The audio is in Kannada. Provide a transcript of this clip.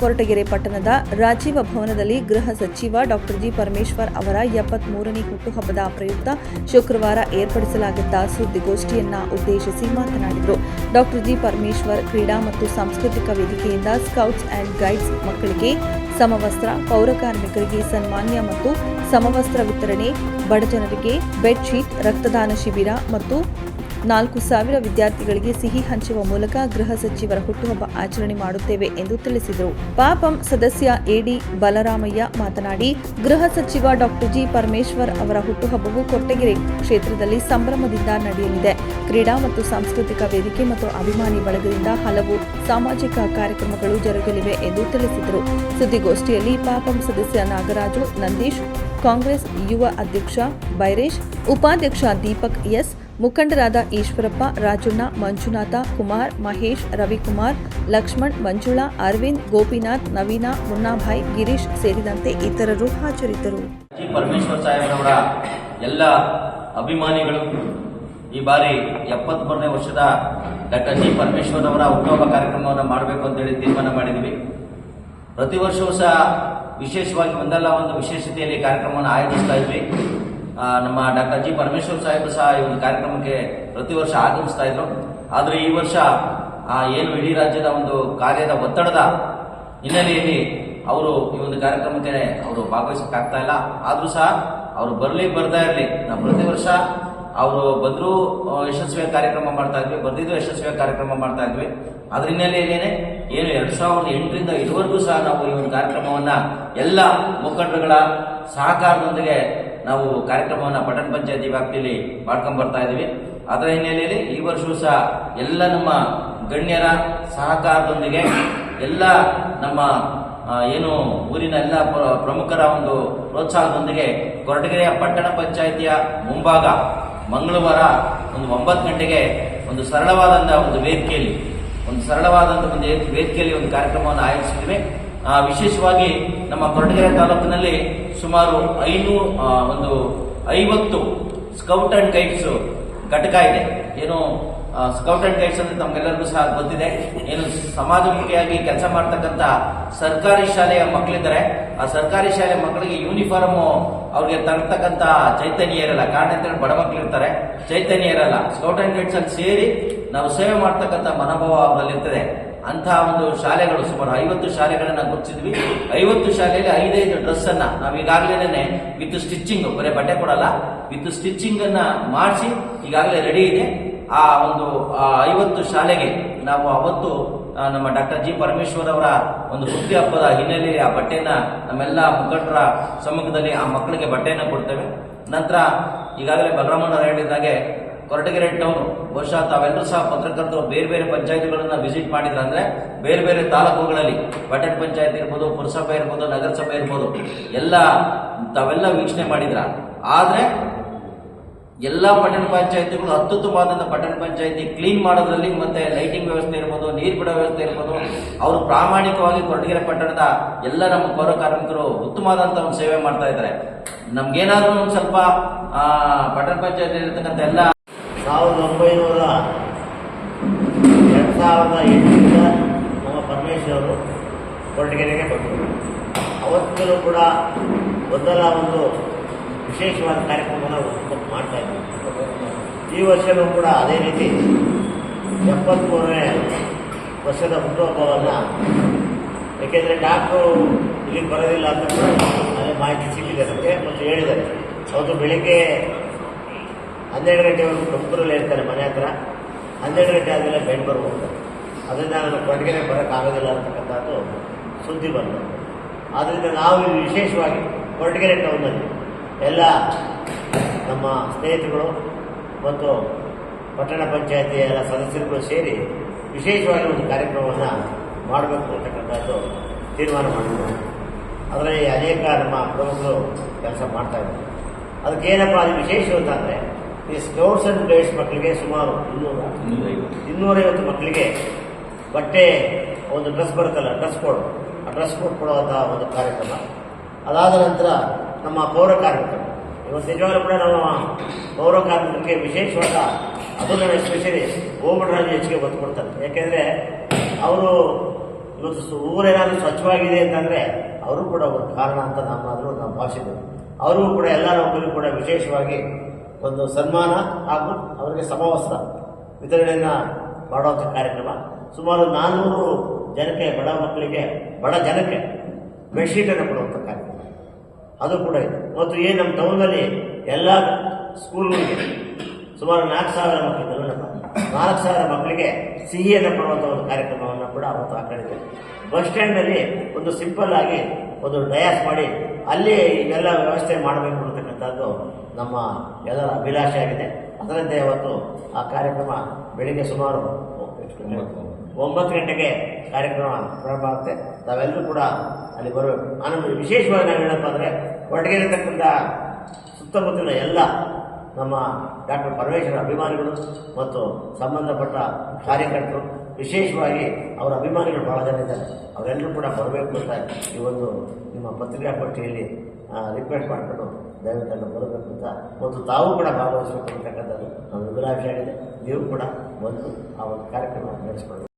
ಕೊರಟಗೆರೆ ಪಟ್ಟಣದ ರಾಜೀವ ಭವನದಲ್ಲಿ ಗೃಹ ಸಚಿವ ಡಾಕ್ಟರ್ ಜಿ ಪರಮೇಶ್ವರ್ ಅವರ ಎಪ್ಪತ್ಮೂರನೇ ಹುಟ್ಟುಹಬ್ಬದ ಪ್ರಯುಕ್ತ ಶುಕ್ರವಾರ ಏರ್ಪಡಿಸಲಾಗಿದ್ದ ಸುದ್ದಿಗೋಷ್ಠಿಯನ್ನ ಉದ್ದೇಶಿಸಿ ಮಾತನಾಡಿದರು. ಡಾಕ್ಟರ್ ಜಿ ಪರಮೇಶ್ವರ್ ಕ್ರೀಡಾ ಮತ್ತು ಸಾಂಸ್ಕೃತಿಕ ವೇದಿಕೆಯಿಂದ ಸ್ಕೌಟ್ಸ್ ಅಂಡ್ ಗೈಡ್ಸ್ ಮಕ್ಕಳಿಗೆ ಸಮವಸ್ತ್ರ, ಪೌರ ಕಾರ್ಮಿಕರಿಗೆ ಸನ್ಮಾನ್ಯ ಮತ್ತು ಸಮವಸ್ತ್ರ ವಿತರಣೆ, ಬಡಜನರಿಗೆ ಬೆಡ್ಶೀಟ್, ರಕ್ತದಾನ ಶಿಬಿರ ಮತ್ತು ನಾಲ್ಕು ಸಾವಿರ ವಿದ್ಯಾರ್ಥಿಗಳಿಗೆ ಸಿಹಿ ಹಂಚುವ ಮೂಲಕ ಗೃಹ ಸಚಿವರ ಹುಟ್ಟುಹಬ್ಬ ಆಚರಣೆ ಮಾಡುತ್ತೇವೆ ಎಂದು ತಿಳಿಸಿದರು. ಪಾಪಂ ಸದಸ್ಯ ಎಡಿ ಬಲರಾಮಯ್ಯ ಮಾತನಾಡಿ, ಗೃಹ ಸಚಿವ ಡಾಕ್ಟರ್ ಜಿ ಪರಮೇಶ್ವರ್ ಅವರ ಹುಟ್ಟುಹಬ್ಬವು ಕೊಟ್ಟಗೆರೆ ಕ್ಷೇತ್ರದಲ್ಲಿ ಸಂಭ್ರಮದಿಂದ ನಡೆಯಲಿದೆ. ಕ್ರೀಡಾ ಮತ್ತು ಸಾಂಸ್ಕೃತಿಕ ವೇದಿಕೆ ಮತ್ತು ಅಭಿಮಾನಿ ಬಳಗದಿಂದ ಹಲವು ಸಾಮಾಜಿಕ ಕಾರ್ಯಕ್ರಮಗಳು ಜರುಗಲಿವೆ ಎಂದು ತಿಳಿಸಿದರು. ಸುದ್ದಿಗೋಷ್ಠಿಯಲ್ಲಿ ಪಾಪಂ ಸದಸ್ಯ ನಾಗರಾಜು, ನಂದೀಶ್, ಕಾಂಗ್ರೆಸ್ ಯುವ ಅಧ್ಯಕ್ಷ ಬೈರೇಶ್, ಉಪಾಧ್ಯಕ್ಷ ದೀಪಕ್ ಎಸ್ ಮುಖಂಡರಾದ ಈಶ್ವರಪ್ಪ, ರಾಜಣ್ಣ, ಮಂಜುನಾಥ, ಕುಮಾರ್, ಮಹೇಶ್, ರವಿಕುಮಾರ್, ಲಕ್ಷ್ಮಣ್, ಮಂಜುಳಾ, ಅರವಿಂದ್, ಗೋಪಿನಾಥ್, ನವೀನ, ಮುನ್ನಾಭಾಯ್, ಗಿರೀಶ್ ಸೇರಿದಂತೆ ಇತರರು ಹಾಜರಿದ್ದರು. ಜಿ ಪರಮೇಶ್ವರ್ ಸಾಹೇಬ್ರವರ ಎಲ್ಲ ಅಭಿಮಾನಿಗಳು ಈ ಬಾರಿ ಎಪ್ಪತ್ಮೂರನೇ ವರ್ಷದ ಡಾಕ್ಟರ್ ಜಿ ಪರಮೇಶ್ವರ್ ಅವರ ಹುಟ್ಟುಹಬ್ಬ ಕಾರ್ಯಕ್ರಮವನ್ನು ಮಾಡಬೇಕು ಅಂತೇಳಿ ತೀರ್ಮಾನ ಮಾಡಿದ್ವಿ. ಪ್ರತಿ ವರ್ಷವೂ ಸಹ ವಿಶೇಷವಾಗಿ ಒಂದಲ್ಲ ಒಂದು ವಿಶೇಷತೆಯಲ್ಲಿ ಕಾರ್ಯಕ್ರಮವನ್ನು ಆಯೋಜಿಸ್ತಾ ಇದ್ವಿ. ನಮ್ಮ ಡಾಕ್ಟರ್ ಜಿ ಪರಮೇಶ್ವರ್ ಸಾಹೇಬರು ಸಹ ಈ ಒಂದು ಕಾರ್ಯಕ್ರಮಕ್ಕೆ ಪ್ರತಿ ವರ್ಷ ಆಗಮಿಸ್ತಾ ಇದ್ರು. ಆದರೆ ಈ ವರ್ಷ ಏನು ಇಡೀ ರಾಜ್ಯದ ಒಂದು ಕಾರ್ಯದ ಒತ್ತಡದ ಹಿನ್ನೆಲೆಯಲ್ಲಿ ಅವರು ಈ ಒಂದು ಕಾರ್ಯಕ್ರಮಕ್ಕೆ ಅವರು ಭಾಗವಹಿಸೋಕ್ಕಾಗ್ತಾ ಇಲ್ಲ. ಆದರೂ ಸಹ ಅವರು ಬರಲಿ ಬರ್ತಾ ಇರಲಿ. ನಾವು ಪ್ರತಿ ವರ್ಷ ಅವರು ಬಂದರೂ ಯಶಸ್ವಿಯ ಕಾರ್ಯಕ್ರಮ ಮಾಡ್ತಾ ಇದ್ವಿ ಬರ್ದಿದ್ದು ಯಶಸ್ವಿಯ ಕಾರ್ಯಕ್ರಮ ಮಾಡ್ತಾ ಇದ್ವಿ. ಅದ್ರ ಹಿನ್ನೆಲೆಯಲ್ಲೇನೆ ಏನು ಎರಡ್ ಸಾವಿರದ ಎಂಟರಿಂದ ಇದುವರೆಗೂ ಸಹ ನಾವು ಈ ಒಂದು ಕಾರ್ಯಕ್ರಮವನ್ನ ಎಲ್ಲ ಮುಖಂಡರುಗಳ ಸಹಕಾರದೊಂದಿಗೆ ನಾವು ಕಾರ್ಯಕ್ರಮವನ್ನು ಪಟ್ಟಣ ಪಂಚಾಯತಿ ವ್ಯಾಪ್ತಿಯಲ್ಲಿ ಮಾಡ್ಕೊಂಡು ಬರ್ತಾ ಇದೀವಿ. ಅದರ ಹಿನ್ನೆಲೆಯಲ್ಲಿ ಈ ವರ್ಷವೂ ಸಹ ಎಲ್ಲ ನಮ್ಮ ಗಣ್ಯರ ಸಹಕಾರದೊಂದಿಗೆ ಎಲ್ಲ ನಮ್ಮ ಏನು ಊರಿನ ಎಲ್ಲ ಪ್ರ- ಪ್ರಮುಖರ ಒಂದು ಪ್ರೋತ್ಸಾಹದೊಂದಿಗೆ ಕೊರಟಗೆರೆಯ ಪಟ್ಟಣ ಪಂಚಾಯಿತಿಯ ಮುಂಭಾಗ ಮಂಗಳವಾರ ಒಂದು ಒಂಬತ್ತು ಗಂಟೆಗೆ ಒಂದು ಸರಳವಾದಂಥ ಒಂದು ವೇದಿಕೆಯಲ್ಲಿ, ಒಂದು ಸರಳವಾದಂಥ ಒಂದು ವೇದ್- ವೇದಿಕೆಯಲ್ಲಿ ಒಂದು ಕಾರ್ಯಕ್ರಮವನ್ನು ಆಯೋಜಿಸಿದ್ವಿ ವಿಶೇಷವಾಗಿ ನಮ್ಮ ಕೊರಟಗೆರೆ ತಾಲೂಕಿನಲ್ಲಿ ಸುಮಾರು ಐನೂರು ಆ, ಒಂದು ಐವತ್ತು ಸ್ಕೌಟ್ ಅಂಡ್ ಗೈಡ್ಸ್ ಘಟಕ ಇದೆ. ಏನು ಸ್ಕೌಟ್ ಅಂಡ್ ಗೈಡ್ಸ್ ಅಂದ್ರೆ ತಮ್ಗೆಲ್ಲರಿಗೂ ಸಹ ಗೊತ್ತಿದೆ. ಏನು ಸಮಾಜಮುಖಿಯಾಗಿ ಕೆಲಸ ಮಾಡ್ತಕ್ಕಂಥ ಸರ್ಕಾರಿ ಶಾಲೆಯ ಮಕ್ಕಳಿದ್ದಾರೆ. ಆ ಸರ್ಕಾರಿ ಶಾಲೆ ಮಕ್ಕಳಿಗೆ ಯೂನಿಫಾರ್ಮ್ ಅವ್ರಿಗೆ ತರ್ತಕ್ಕಂಥ ಚೈತನ್ಯ ಇರಲ್ಲ ಕಾರಣ ಅಂತೇಳಿ ಬಡ ಮಕ್ಕಳು ಇರ್ತಾರೆ. ಚೈತನ್ಯ ಇರಲ್ಲ ಸ್ಕೌಟ್ ಅಂಡ್ ಗೈಡ್ಸ್ ಅಲ್ಲಿ ಸೇರಿ ನಾವು ಸೇವೆ ಮಾಡ್ತಕ್ಕಂಥ ಮನೋಭಾವ ಅವರಲ್ಲಿರ್ತದೆ. ಅಂತಹ ಒಂದು ಶಾಲೆಗಳು ಸುಮಾರು ಐವತ್ತು ಶಾಲೆಗಳನ್ನ ಗುರುತಿಸಿದ್ವಿ. ಐವತ್ತು ಶಾಲೆಯಲ್ಲಿ ಐದೈದು ಡ್ರೆಸ್ ಅನ್ನ ನಾವು ಈಗಾಗಲೇ ವಿತ್ ಸ್ಟಿಚಿಂಗ್ ಬರೇ ಬಟ್ಟೆ ಕೊಡಲ್ಲ, ವಿತ್ ಸ್ಟಿಚಿಂಗ್ ಅನ್ನ ಮಾಡಿಸಿ ಈಗಾಗಲೇ ರೆಡಿ ಇದೆ. ಆ ಒಂದು ಐವತ್ತು ಶಾಲೆಗೆ ನಾವು ಅವತ್ತು ನಮ್ಮ ಡಾಕ್ಟರ್ ಜಿ ಪರಮೇಶ್ವರ್ ಅವರ ಒಂದು ಹುಟ್ಟಿ ಹಬ್ಬದ ಹಿನ್ನೆಲೆಯಲ್ಲಿ ಆ ಬಟ್ಟೆನ ನಮ್ಮೆಲ್ಲ ಮುಖಂಡರ ಸಮ್ಮುಖದಲ್ಲಿ ಆ ಮಕ್ಕಳಿಗೆ ಬಟ್ಟೆಯನ್ನು ಕೊಡ್ತೇವೆ. ನಂತರ ಈಗಾಗಲೇ ಬಲರಾಮಣ್ಣ ಹೇಳಿದಾಗೆ ಕೊರಟಗೆರೆ ಟೌನ್ ಬಹುಶಃ ತಾವೆಲ್ಲರೂ ಸಹ ಪತ್ರಕರ್ತರು ಬೇರೆ ಬೇರೆ ಪಂಚಾಯಿತಿಗಳನ್ನು ವಿಸಿಟ್ ಮಾಡಿದ್ರ ಅಂದ್ರೆ ಬೇರೆ ಬೇರೆ ತಾಲೂಕುಗಳಲ್ಲಿ ಪಟ್ಟಣ ಪಂಚಾಯತ್ ಇರ್ಬೋದು, ಪುರಸಭೆ ಇರ್ಬೋದು, ನಗರಸಭೆ ಇರ್ಬೋದು, ಎಲ್ಲ ತಾವೆಲ್ಲ ವೀಕ್ಷಣೆ ಮಾಡಿದ್ರ. ಆದ್ರೆ ಎಲ್ಲ ಪಟ್ಟಣ ಪಂಚಾಯತಿಗಳು ಅತ್ಯುತ್ತಮವಾದಂಥ ಪಟ್ಟಣ ಪಂಚಾಯತಿ ಕ್ಲೀನ್ ಮಾಡೋದ್ರಲ್ಲಿ ಮತ್ತೆ ಲೈಟಿಂಗ್ ವ್ಯವಸ್ಥೆ ಇರ್ಬೋದು, ನೀರು ಬಿಡೋ ವ್ಯವಸ್ಥೆ ಇರ್ಬೋದು, ಅವರು ಪ್ರಾಮಾಣಿಕವಾಗಿ ಕೊರಟಗೆರೆ ಪಟ್ಟಣದ ಎಲ್ಲ ನಮ್ಮ ಪೌರ ಕಾರ್ಮಿಕರು ಉತ್ತಮವಾದಂಥ ಒಂದು ಸೇವೆ ಮಾಡ್ತಾ ಇದ್ದಾರೆ. ನಮ್ಗೇನಾದ್ರೂ ಒಂದು ಸ್ವಲ್ಪ ಪಟ್ಟಣ ಪಂಚಾಯತ್ ಇರ್ತಕ್ಕಂಥ ಎಲ್ಲ ಸಾವಿರದ ಒಂಬೈನೂರ ಎರಡು ಸಾವಿರದ ಎಂಟರಿಂದ ನಮ್ಮ ಪರಮೇಶ್ವರರು ಕೊರಟಗೆರೆಗೆ ಬಂದರು. ಅವತ್ತಿನೂ ಕೂಡ ಒಂದಲ್ಲ ಒಂದು ವಿಶೇಷವಾದ ಕಾರ್ಯಕ್ರಮವನ್ನು ಮಾಡ್ತಾ ಇದ್ವಿ ಈ ವರ್ಷವೂ ಕೂಡ ಅದೇ ರೀತಿ ಎಪ್ಪತ್ತ್ಮೂರನೇ ವರ್ಷದ ಹುಟ್ಟುಹಬ್ಬವನ್ನು, ಏಕೆಂದರೆ ಡಾಕ್ಟ್ರು ಇಲ್ಲಿಗೆ ಬರೋದಿಲ್ಲ ಅಂತ ಅದೇ ಮಾಹಿತಿ ಸಿಕ್ಕಿದೆ. ನಮಗೆ ಮತ್ತು ಹೇಳಿದ್ದಾರೆ. ಅವತ್ತು ಬೆಳಿಗ್ಗೆ ಹನ್ನೆರಡು ಗಂಟೆವರೆಗೂ ತುಮಕೂರಲ್ಲಿ ಇರ್ತಾರೆ ಮನೆ ಹತ್ರ. ಹನ್ನೆರಡು ಗಂಟೆ ಆದಮೇಲೆ ಬೆಂಗಳೂರು ಹೋಗ್ತಾರೆ. ಅದರಿಂದ ನಾನು ಕೊರಟಗೆರೆ ಬರೋಕ್ಕಾಗೋದಿಲ್ಲ ಅಂತಕ್ಕಂಥದ್ದು ಸುದ್ದಿ ಬಂತು. ಆದ್ದರಿಂದ ನಾವು ವಿಶೇಷವಾಗಿ ಕೊರಟಗೆರೆ ಟೌನಲ್ಲಿ ಎಲ್ಲ ನಮ್ಮ ಸ್ನೇಹಿತರುಗಳು ಮತ್ತು ಪಟ್ಟಣ ಪಂಚಾಯತಿಯ ಎಲ್ಲ ಸದಸ್ಯರುಗಳು ಸೇರಿ ವಿಶೇಷವಾಗಿ ಒಂದು ಕಾರ್ಯಕ್ರಮವನ್ನು ಮಾಡಬೇಕು ಅಂತಕ್ಕಂಥದ್ದು ತೀರ್ಮಾನ ಮಾಡಿದ್ರು. ಅದರಲ್ಲಿ ಅನೇಕ ನಮ್ಮ ಪ್ರಮುಖರು ಕೆಲಸ ಮಾಡ್ತಾ ಇದ್ದಾರೆ ಅದಕ್ಕೆ ಏನಪ್ಪ ಅದು ವಿಶೇಷ ಅಂತಂದರೆ ಈ ಸ್ಕೌಟ್ಸ್ ಅಂಡ್ ಗೈಡ್ಸ್ ಮಕ್ಕಳಿಗೆ ಸುಮಾರು ಇನ್ನೂರ. ಇನ್ನೂರೈವತ್ತು. ಮಕ್ಕಳಿಗೆ ಬಟ್ಟೆ ಒಂದು ಡ್ರೆಸ್ ಬರುತ್ತಲ್ಲ ಡ್ರೆಸ್ ಕೋಡ್. ಆ ಡ್ರೆಸ್ ಕೋಡ್ ಕೊಡುವಂಥ ಒಂದು ಕಾರ್ಯಕ್ರಮ. ಅದಾದ ನಂತರ ನಮ್ಮ ಪೌರ ಕಾರ್ಮಿಕರು. ಇವತ್ತು ನಿಜವಾಗ್ಲೂ ಕೂಡ ನಮ್ಮ ಪೌರ ಕಾರ್ಮಿಕರಿಗೆ ವಿಶೇಷವಾದ ಅದು ನಾನು ಎಸ್ಪೆಷಲಿ ಓಮರಾಜು ಹೆಚ್ಚಿಗೆ ಒತ್ತು ಕೊಡ್ತಾರೆ. ಯಾಕೆಂದರೆ ಅವರು ಇವತ್ತು ಊರೇನಾದ್ರೂ ಸ್ವಚ್ಛವಾಗಿದೆ ಅಂತಂದ್ರೆ ಅವರು ಕೂಡ ಒಂದು ಕಾರಣ ಅಂತ ನಮ್ಮಾದರೂ ನಾವು ಭಾಷೆ ಅವರಿಗೂ ಕೂಡ ಎಲ್ಲ ನೌಕರಿಗೂ ಕೂಡ ವಿಶೇಷವಾಗಿ ಒಂದು ಸನ್ಮಾನ ಹಾಗೂ ಅವರಿಗೆ ಸಮವಸ್ತ್ರ ವಿತರಣೆಯನ್ನು ಮಾಡುವಂಥ ಕಾರ್ಯಕ್ರಮ. ಸುಮಾರು ನಾನ್ನೂರು ಜನಕ್ಕೆ, ಬಡ ಮಕ್ಕಳಿಗೆ, ಬಡ ಜನಕ್ಕೆ ಬೆಡ್ಶೀಟನ್ನು ಕೊಡುವಂಥ ಕಾರ್ಯಕ್ರಮ. ಅದು ಕೂಡ ಇದೆ. ಮತ್ತು ಏನು ನಮ್ಮ ಟೌನಲ್ಲಿ ಎಲ್ಲ ಸ್ಕೂಲ್ಗಳಿಗೆ, ಸುಮಾರು ನಾಲ್ಕು ಸಾವಿರ ಮಕ್ಕಳಿಗೆ ನಾಲ್ಕು ಸಾವಿರ ಮಕ್ಕಳಿಗೆ ಸಿಹಿಯನ್ನು ಕೊಡುವಂಥ ಒಂದು ಕಾರ್ಯಕ್ರಮವನ್ನು ಕೂಡ ಅವತ್ತು ಹಾಕೊಂಡಿದೆ ಬಸ್ ಸ್ಟ್ಯಾಂಡಲ್ಲಿ ಒಂದು ಸಿಂಪಲ್ ಆಗಿ ಒಂದು ಡಯಾಸ್ ಮಾಡಿ, ಅಲ್ಲಿ ಎಲ್ಲ ವ್ಯವಸ್ಥೆ ಮಾಡಬೇಕು ಅಂತಕ್ಕಂಥದ್ದು ನಮ್ಮ ಎಲ್ಲರ ಅಭಿಲಾಷೆ ಆಗಿದೆ. ಅದರಂತೆ ಇವತ್ತು ಆ ಕಾರ್ಯಕ್ರಮ ಬೆಳಿಗ್ಗೆ ಸುಮಾರು ಒಂಬತ್ತು ಗಂಟೆಗೆ ಕಾರ್ಯಕ್ರಮ ಪ್ರಾರಂಭ ಆಗುತ್ತೆ. ತಾವೆಲ್ಲರೂ ಕೂಡ ಅಲ್ಲಿ ಬರಬೇಕು ಆನಂತರ ವಿಶೇಷವಾಗಿ ನಾವು ಹೇಳಪ್ಪ ಅಂದರೆ ಒಟ್ಟಿಗಿರತಕ್ಕಂಥ ಸುತ್ತಮುತ್ತಲಿನ ಎಲ್ಲ ನಮ್ಮ ಡಾಕ್ಟರ್ ಪರಮೇಶ್ವರ ಅಭಿಮಾನಿಗಳು ಮತ್ತು ಸಂಬಂಧಪಟ್ಟ ಕಾರ್ಯಕರ್ತರು, ವಿಶೇಷವಾಗಿ ಅವರ ಅಭಿಮಾನಿಗಳು ಬಹಳ ಜನ ಇದ್ದಾರೆ. ಅವರೆಲ್ಲರೂ ಕೂಡ ಬರಬೇಕು ಅಂತ ಈ ಒಂದು ನಿಮ್ಮ ಪತ್ರಿಕಾಗೋಷ್ಠಿಯಲ್ಲಿ ರಿಕ್ವೆಸ್ಟ್ ಮಾಡಿಕೊಂಡು ದಯವಿಟ್ಟು ಬರಬೇಕು ಅಂತ ಮತ್ತು ತಾವು ಕೂಡ ಭಾಗವಹಿಸಬೇಕು ಅಂತಕ್ಕಂಥದ್ದು. ನಮ್ಮ ಅಭಿಲಾಷೆ ಆಗಿದೆ ನೀವು ಕೂಡ ಬಂದು ಆ ಒಂದು ಕಾರ್ಯಕ್ರಮ ನಡೆಸಿಕೊಳ್ಳಬೇಕು